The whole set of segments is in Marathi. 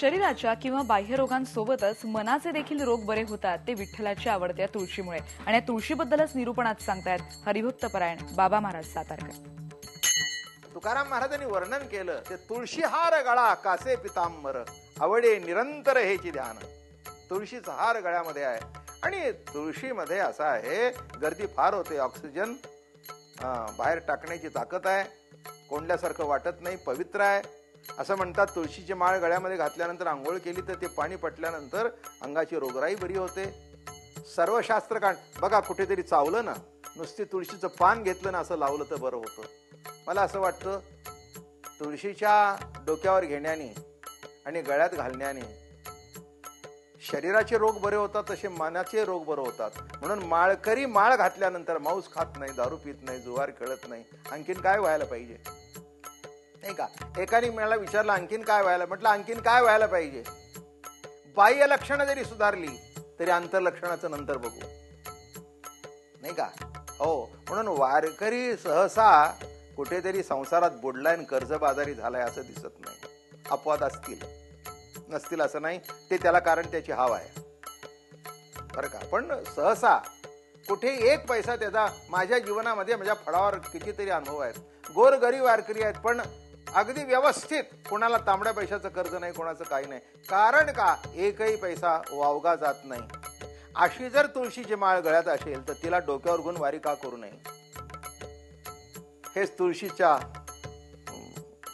शरीराच्या किंवा बाह्य रोगांसोबतच मनाचे देखील रोग बरे होतात ते विठ्ठलाच्या आवडत्या तुळशीमुळे. आणि या तुळशीबद्दलच निरूपणात सांगतायत हरिभक्त परायण बाबा महाराज सातारकर. तुकाराम महाराजांनी वर्णन केलं ते तुळशी हार गळा कासे पितांबर? आवडे निरंतर हेची ध्यान. तुळशीचा हार गळ्यामध्ये आहे. आणि तुळशीमध्ये असं आहे गर्दी फार होते ऑक्सिजन बाहेर टाकण्याची ताकद आहे. कोंडल्यासारखं वाटत नाही पवित्र आहे. असं म्हणतात तुळशीची माळ गळ्यामध्ये घातल्यानंतर आंघोळ केली तर ते पाणी पटल्यानंतर अंगाची रोगराई बरी होते. सर्व शास्त्रकांड बघा कुठेतरी चावलं ना नुसती तुळशीचं पान घेतलं ना असं लावलं तर बरं होतं. मला असं वाटतं तुळशीच्या डोक्यावर घेण्याने आणि गळ्यात घालण्याने शरीराचे रोग बरे होतात तसे मनाचे रोग बरे होतात. म्हणून माळकरी माळ घातल्यानंतर मांस खात नाही दारू पित नाही जुवार खेळत नाही आणखीन काय व्हायला पाहिजे? नाही का? एकाने मला विचारलं आणखीन काय व्हायला? म्हटलं आणखीन काय व्हायला पाहिजे? बाह्य लक्षणं जरी सुधारली तरी आंतरलक्षणाचं नंतर बघू. नाही का? हो. म्हणून वारकरी सहसा कुठेतरी संसारात बुडलाय आणि कर्जबाजारी झालाय असं दिसत नाही. अपवाद असतील. नसतील असं नाही. ते त्याला कारण त्याची हाव आहे. बरं का? पण सहसा कुठे एक पैसा त्याचा माझ्या जीवनामध्ये माझ्या फळावर कितीतरी अनुभव आहेत. गोरगरी वारकरी आहेत पण अगदी व्यवस्थित. कोणाला तांबड्या पैशाचं कर्ज नाही कोणाचं काही नाही. कारण का? एकही पैसा वावगा जात नाही. अशी जर तुळशीची माळ गळ्यात असेल तर तिला डोक्यावर घेऊन वारी का करू नये? हेच तुळशीच्या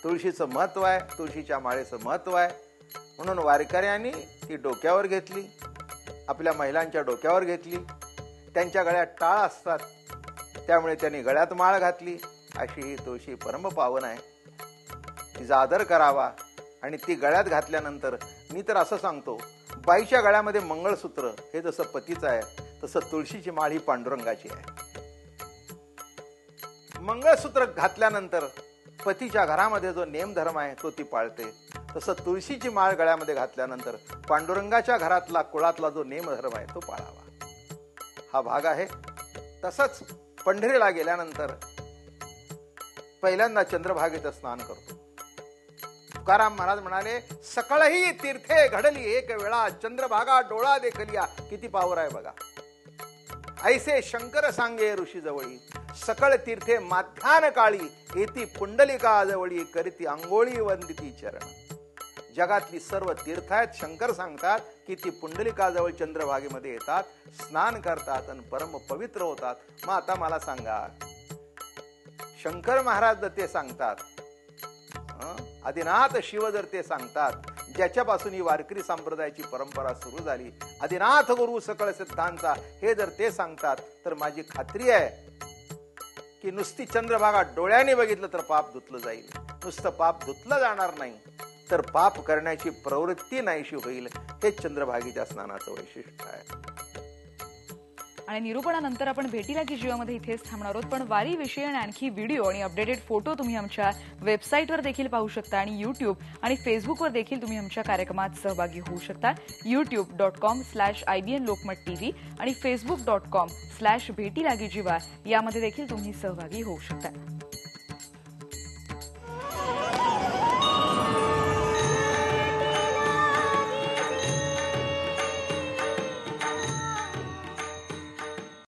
तुळशीचं महत्त्व आहे. तुळशीच्या माळेचं महत्त्व आहे. म्हणून वारकऱ्यांनी ती डोक्यावर घेतली. आपल्या महिलांच्या डोक्यावर घेतली. त्यांच्या गळ्यात टाळ असतात. त्यामुळे त्यांनी गळ्यात माळ घातली. अशी ही तुळशी परम पावन आहे. तिचा आदर करावा. आणि ती गळ्यात घातल्यानंतर मी तर असं सांगतो बाईच्या गळ्यामध्ये मंगळसूत्र हे जसं पतीचं आहे तसं तुळशीची माळ ही पांडुरंगाची आहे. मंगळसूत्र घातल्यानंतर पतीच्या घरामध्ये जो नेमधर्म आहे तो ती पाळते. तसं तुळशीची माळ गळ्यामध्ये घातल्यानंतर पांडुरंगाच्या घरातला कुळातला जो नेमधर्म आहे तो पाळावा. हा भाग आहे. तसंच पंढरीला गेल्यानंतर पहिल्यांदा चंद्रभागेचं स्नान करतो. तुकाराम महाराज म्हणाले सकळही तीर्थे घडली एक वेळा चंद्रभागा डोळा देखलिया. किती पावर आहे बघा. ऐसे शंकर सांगे ऋषी जवळी सकळ तीर्थे माध्यान काळी येती पुंडलिका जवळी करीती आंघोळी वंदिती चरण. जगातली सर्व तीर्थ आहेत शंकर सांगतात की ती पुंडलिकाजवळ चंद्रभागेमध्ये येतात स्नान करतात आणि परम पवित्र होतात. मग आता मला सांगा शंकर महाराज ते सांगतात आदिनाथ शिव जर ते सांगतात ज्याच्यापासून ही वारकरी संप्रदायाची परंपरा सुरू झाली आदिनाथ गुरु सकळ सिद्धांचा हे जर ते सांगतात तर माझी खात्री आहे की नुसती चंद्रभागा डोळ्याने बघितलं तर पाप धुतलं जाईल. नुसतं पाप धुतलं जाणार नाही तर पाप करण्याची प्रवृत्ती नाहीशी होईल हे चंद्रभागीच्या स्नानाचं वैशिष्ट्य आहे. आणि निरूपणानंतर आपण भेटीला की जीवामध्ये इथेच थांबणार आहोत. पण वारीविषयी आणि आणखी व्हिडिओ आणि अपडेटेड फोटो तुम्ही आमच्या वेबसाईटवर देखील पाहू शकता आणि युट्यूब आणि फेसबुकवर देखील तुम्ही आमच्या कार्यक्रमात सहभागी होऊ शकता. YouTube dot com slash I B N Lokmat TV आणि Facebook dot com slash Bheti Lagi Jeeva यामध्ये देखील तुम्ही सहभागी होऊ शकता.